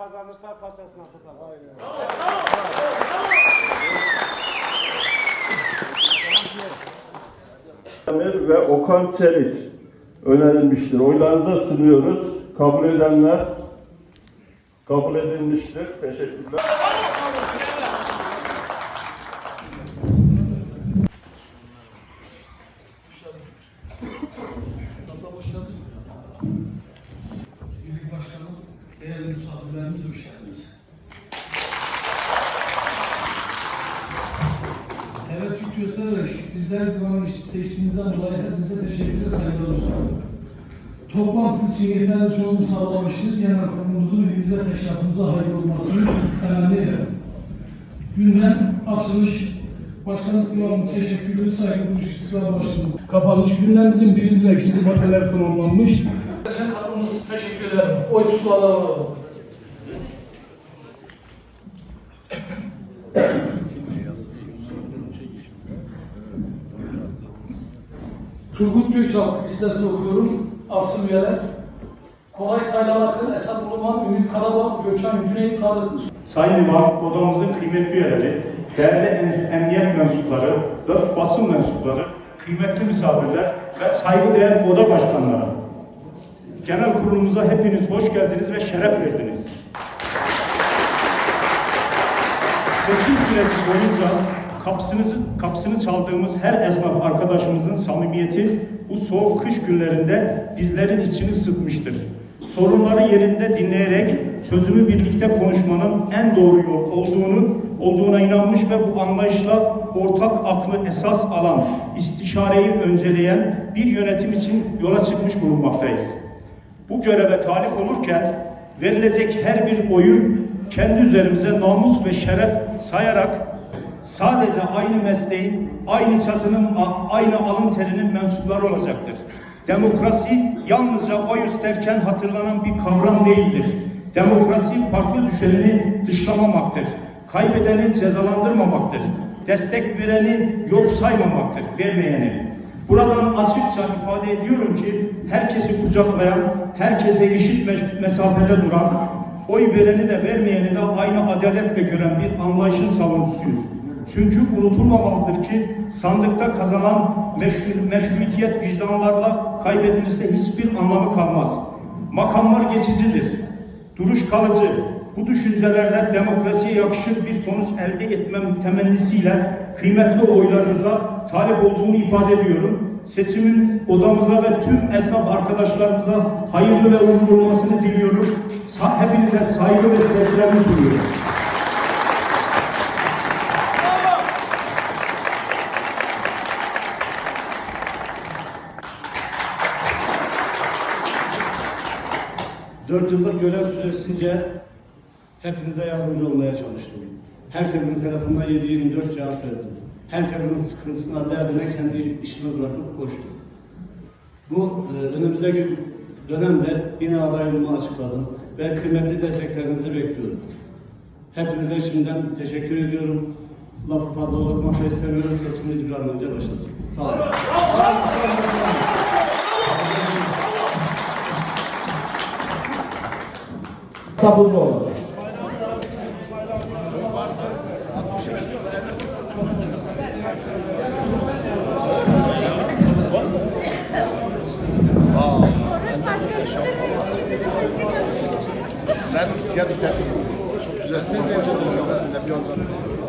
kazanırsa kasasına tutar. Demir ve Okan Çelik önerilmiştir. Oylarınıza sunuyoruz. Kabul edenler kabul edilmiştir. Teşekkürler. Birlik Başkanım, değerli misafirlerimiz hoş geldiniz. Evet, Türk göstererek bizler güvenlik seçtiğinizden dolayı hepinize teşekkür ve saygılar sunuyorum. Toplantı için yeterli çoğunluğu sağlamıştır. Genel kurulumuzun ülkemize teşkilatımıza hayırlı olmasını temenni ederim. Gündem açılış Başkanlık Divanı teşekkürleri saygı duruş istiklal başkanı. Kapanış gündemimizin birinci ve ikinci maddeler tamamlanmış. Sen katılımınız teşekkür ederim. Oy pusuları alalım. Turgut Göçal listesini okuyorum. Asıl üyeler. Koray Taylan Akın, Esat Uluman, Ümit Karabağ, Gökhan Cüneyt Tarık Sayın İmam, odamızın kıymetli üyeleri, değerli em- emniyet mensupları, ve basın mensupları, kıymetli misafirler ve saygıdeğer oda başkanları. Genel kurulumuza hepiniz hoş geldiniz ve şeref verdiniz. Seçim süreci boyunca kapısını, kapısını çaldığımız her esnaf arkadaşımızın samimiyeti bu soğuk kış günlerinde bizlerin içini ısıtmıştır. Sorunları yerinde dinleyerek çözümü birlikte konuşmanın en doğru yol olduğunu olduğuna inanmış ve bu anlayışla ortak aklı esas alan, istişareyi önceleyen bir yönetim için yola çıkmış bulunmaktayız. Bu göreve talip olurken verilecek her bir oyu kendi üzerimize namus ve şeref sayarak sadece aynı mesleğin, aynı çatının, aynı alın terinin mensupları olacaktır. Demokrasi yalnızca oy isterken hatırlanan bir kavram değildir. Demokrasi farklı düşeni dışlamamaktır. Kaybedeni cezalandırmamaktır. Destek vereni yok saymamaktır, vermeyeni. Buradan açıkça ifade ediyorum ki herkesi kucaklayan, herkese eşit me- mesafede duran, oy vereni de vermeyeni de aynı adaletle gören bir anlayışın savunucusuyuz. Çünkü unutulmamalıdır ki sandıkta kazanan meşru- meşruiyet vicdanlarla kaybedilirse hiçbir anlamı kalmaz. Makamlar geçicidir. Duruş kalıcı. Bu düşüncelerle demokrasiye yakışır bir sonuç elde etmem temennisiyle kıymetli oylarınıza talip olduğumu ifade ediyorum. Seçimin odamıza ve tüm esnaf arkadaşlarımıza hayırlı ve uğurlu olmasını diliyorum. Hepinize saygı ve sevgilerimi sunuyorum. Dört yıllık görev süresince hepinize yardımcı olmaya çalıştım. Herkesin telefonuna 7-24 cevap verdim. Herkesin sıkıntısına, derdine kendi işimi bırakıp koştum. Bu e, önümüzdeki dönemde yine adaylığımı açıkladım ve kıymetli desteklerinizi bekliyorum. Hepinize şimdiden teşekkür ediyorum. Lafı fazla uzatmak istemiyorum. Seçimimiz bir an önce başlasın. Sağ olun. Sabırlı olun. Sen gel bir tane. Çok güzel. Bir yandan.